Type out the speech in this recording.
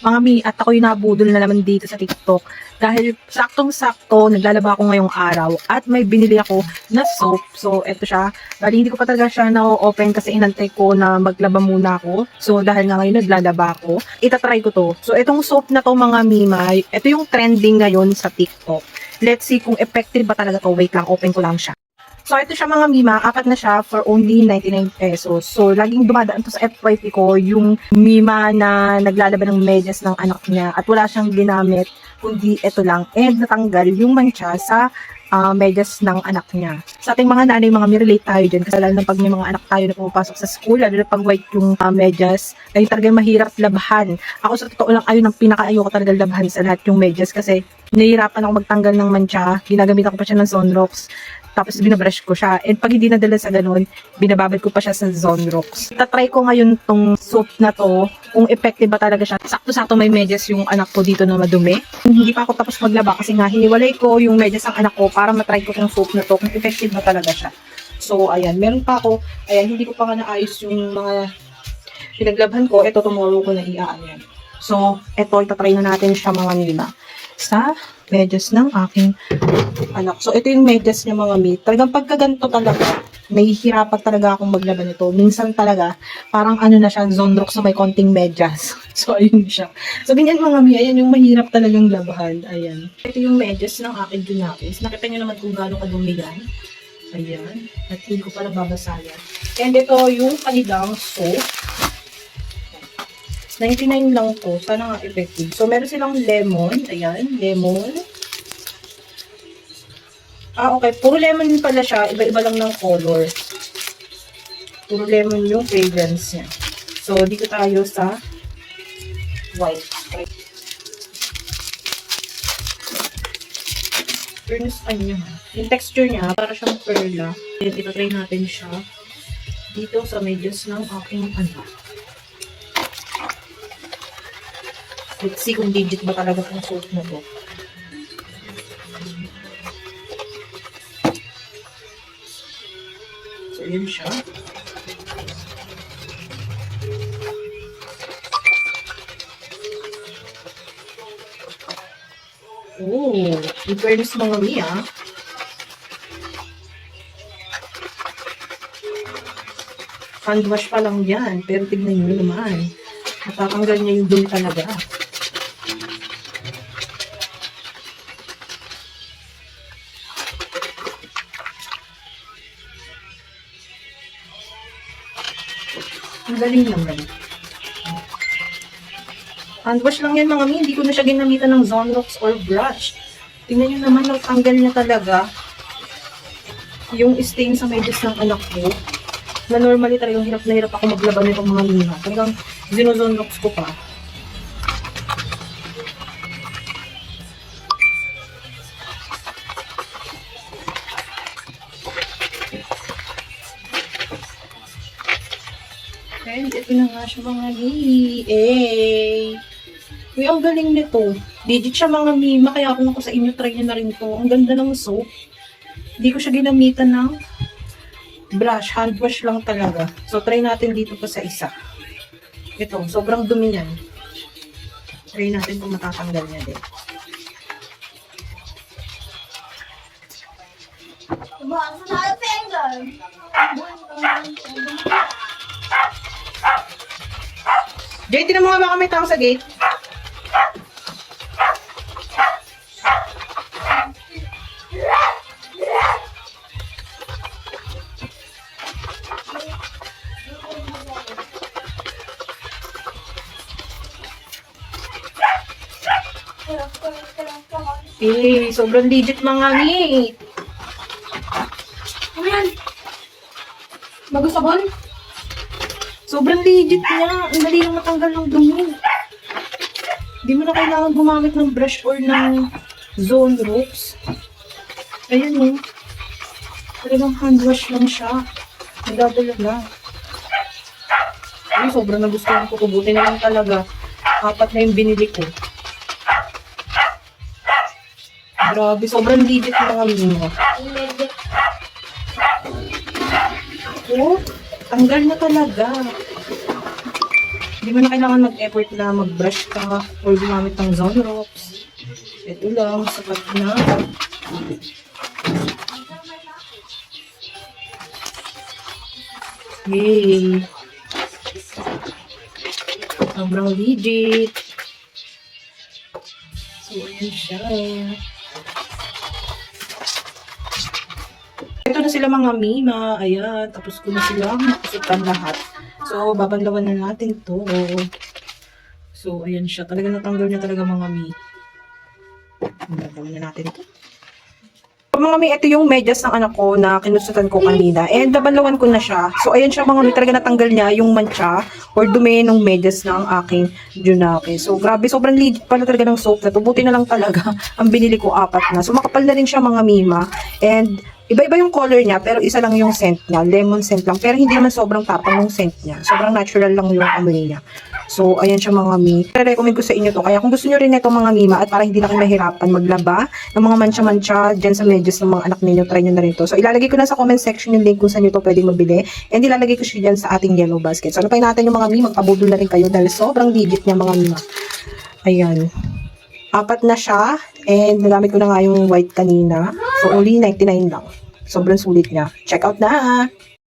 mga mi at ako'y nabudol na naman dito sa TikTok dahil saktong-sakto naglalaba ako ngayong araw at may binili ako na soap. So, eto siya. Bali, hindi ko pa talaga siya na-open kasi inantay ko na maglaba muna ako. So, dahil nga ngayon naglalaba ako, itatry ko to. So, etong soap na to mga mimay, ito yung trending ngayon sa TikTok. Let's see kung effective ba talaga to. Wait lang, open ko lang siya. So, ito siya mga Mima, apat na siya for only 99 pesos. So, laging dumadaan to sa FYP ko, yung Mima na naglalaban ng medyas ng anak niya at wala siyang ginamit, kundi ito lang. And natanggal yung mancha sa ah, medyas ng anak niya. Sa ating mga nanay, mga relate tayo dyan. Kasi lalo na pag may mga anak tayo na pumapasok sa school, lalo na pag white yung ah, medyas, ay talagang mahirap labhan. Ako sa totoo lang, ayun ang pinaka-ayaw ko talaga labhan sa lahat yung medyas kasi nahihirapan ako magtanggal ng mancha. Ginagamitan ko pa siya ng Zonrox tapos binabrush ko siya. And pag hindi nadala sa ganun, binababad ko pa siya sa Zonrox. Tatry ko ngayon tong soap na to, kung effective ba talaga siya. Sakto-sakto may medyas yung anak ko dito na madumi. Hindi pa ako tapos maglaba kasi nga hiniwalay ko yung medyas ng anak ko para matry ko tong soap na to kung effective ba talaga siya. So, ayan. Meron pa ako. Ayan, hindi ko pa nga naayos yung mga pinaglabhan ko. Ito, tomorrow ko na iaan yan. So, ito, itatry na natin siya mga nila sa medyas ng aking anak. So, ito yung medyas niya mga mi. Talagang pagka ganito talaga, nahihirapan talaga akong maglaban ito. Minsan talaga, parang ano na siya, Zonrox na may konting medyas. So, ayun siya. So, ganyan mga mi, ayan yung mahirap talagang labahan. Ayan. Ito yung medyas ng aking junakis. Nakita niyo naman kung gaano kadumi yan. Ayan. At hindi ko pala babasayan. And ito yung kanilang soap. 99 lang to. Sana nga effective. So, meron silang lemon. Ayan, lemon. Ah, okay. Puro lemon pala siya. Iba-iba lang ng color. Puro lemon yung fragrance niya. So, dito tayo sa white. Fairness kanya. Yung texture niya, para siyang perla. Then, itatry natin siya dito sa medyas ng aking anak. Let's see kung digit ba talaga itong soap na to. So, yun siya. Oh, in mga mi ah. Hand wash pa lang yan, pero tignan nyo naman. Natatanggal niya yung dumi talaga. Ang galing naman. Hand wash lang yan mga mi. Hindi ko na siya ginamitan ng Zonrox or brush. Tingnan nyo naman, natanggal niya talaga yung stain sa medyas ng anak ko. Na normally talagang hirap na hirap ako maglaban nitong mga lima. Talagang zinozonrox ko pa. And ito na nga siya mga mi. Eh. Uy, ang galing nito. Digit siya mga mima, kaya kung ako sa inyo, try nyo na rin to. Ang ganda ng soap. Hindi ko siya ginamitan ng brush. Hand wash lang talaga. So, try natin dito pa sa isa. Ito, sobrang dumi niyan. Try natin kung matatanggal niya din. Bukas na tayo finger. Jay, tinan mo nga baka may tao sa gate. Eh, sobrang legit mga ni. Ano yan? Bago sabon? Sobrang legit niya. Ang dali lang matanggal ng dumi. Hindi mo na kailangan gumamit ng brush or ng zone ropes. Ayan mo. Talagang hand wash lang siya. Nagdadala lang. Ay, sobrang nagustuhan ko. Kubuti na lang talaga. Apat na yung binili ko. Grabe, sobrang legit yung mga lima. Oh, tanggal na talaga. Di Hindi mo na kailangan mag-effort na mag-brush ka or gumamit ng zone ropes. Ito lang, sapat na. Yay! Sobrang legit. So, ayan siya. Sila mga mima. Ayan. Tapos ko na sila nakusutan lahat. So, babanlawan na natin to. So, ayan siya. Talaga natanggal niya talaga mga mi. Babanlawan na natin to. Mga mi, ito yung medyas ng anak ko na kinusutan ko kanina. And nabanlawan ko na siya. So, ayan siya mga mi. Talaga natanggal niya yung mancha or dumi ng medyas ng aking Junake. So, grabe. Sobrang legit pala talaga ng soap na to. Buti na lang talaga. Ang binili ko apat na. So, makapal na rin siya mga mima. And, Iba-iba yung color niya, pero isa lang yung scent niya. Lemon scent lang. Pero hindi naman sobrang tapang yung scent niya. Sobrang natural lang yung amoy niya. So, ayan siya mga mi. recommend ko sa inyo to. Kaya kung gusto nyo rin ito mga mima at para hindi na kayo mahirapan maglaba ng mga mancha-mancha dyan sa medyas ng mga anak ninyo, try nyo na rin to. So, ilalagay ko na sa comment section yung link kung saan nyo to pwede mabili. And ilalagay ko siya dyan sa ating yellow basket. So, ano natin yung mga mi, magpabudol na rin kayo dahil sobrang legit niya mga mima. Ayan. Apat na siya. And nagamit ko na nga yung white kanina. So, only 99 lang. Sobrang sulit niya. Check out na!